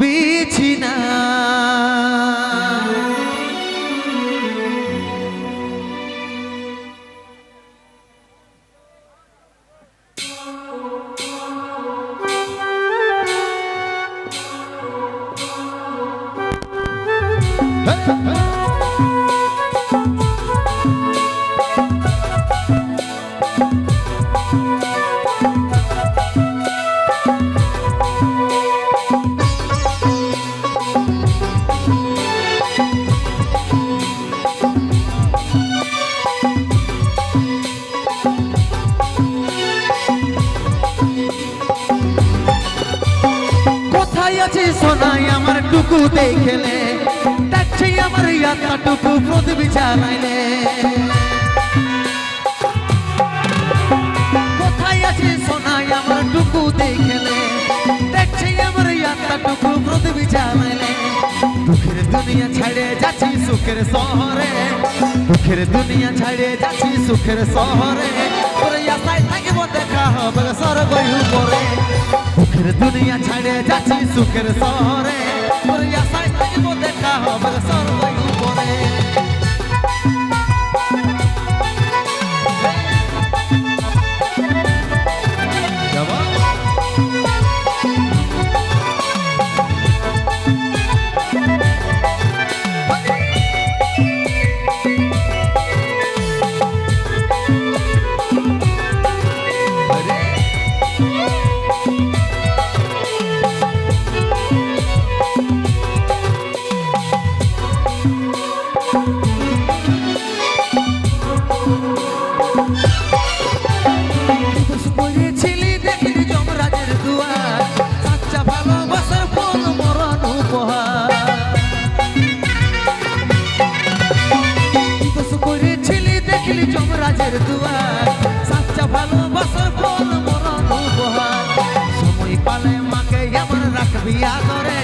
বিছিনা আছে সোনাই আমার টুকু দেখলে দেখছি আমার ইয়াতা টুকু প্রদীপ জ্বালাইলে কোথায় আছে সোনাই আমার টুকু দেখলে দেখছি আমার ইয়াতা টুকু প্রদীপ দুঃখের দুনিয়া ছাড়ে যাচ্ছি সুখের শহরে, দুঃখের দুনিয়া ছাড়ে যাচ্ছি সুখের শহরে। তোরে আশায় থাকিব দেখা হবে সুখের দুনিয়া ছাড়ে যাচ্ছি সুখের সরে আশায় থাকিব যমরাজের দুয়ার সাচ্চা ভালোবাসার ফল মরণ উপহার। সময় পালে মাকে এমন রাখবি আদরে,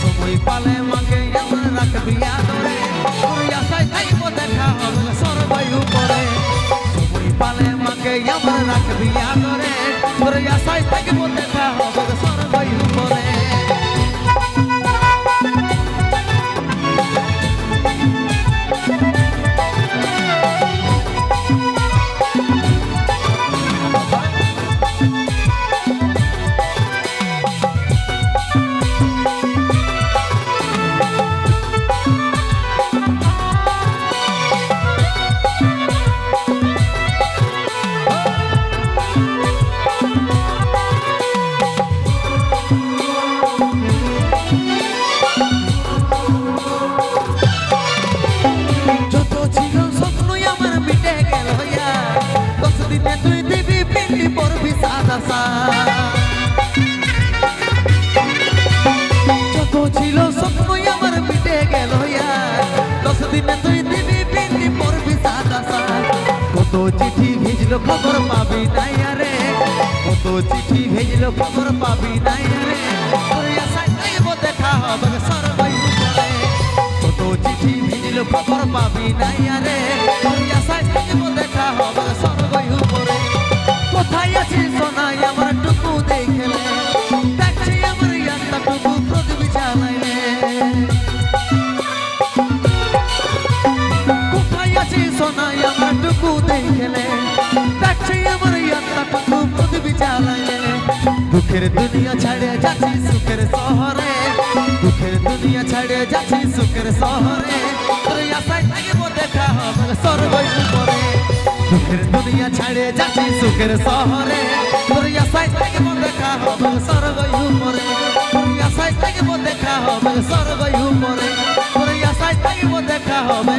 সময় পালে মাকে এমন রাখবি আদরে। ওই আশায় থাকব দেখা হবে সর্বই উপরে। সময় পালে মাকে এমন রাখবি আদরে তোর আশায় থাকব দেখা হবে সর্বই উপরে। চিঠি ভেজলো খবর পাবি নাই আরে কত চিঠি ভেজলো খবর পাবি নাই আরে দেখা হবে সরবাই কত চিঠি ভেজলো খবর পাবি নাই আরে দেখা হবে সরবাই উপরে কোথায় আছিস সোনাই সোনাই আমার টুকু দেখলে, দেখছি আমার ইয়াটা টুকু প্রদীপ জ্বালাইলে দুঃখের দুনিয়া ছাড়ে যাচ্ছি সুখের শহরে, দুঃখের দুনিয়া ছাড়ে যাচ্ছি সুখের শহরে। আশায় থাকিব দেখা হবে সর্বই উপরে। দুঃখের দুনিয়া ছাড়ে যাচ্ছি সুখের শহরে, তোর আশায় থাকিব দেখা হবে সর্বই উপরে। তোর আশায় থাকিব দেখা হবে সর্বই উপরে। তোর আশায় থাকিব দেখা হবে।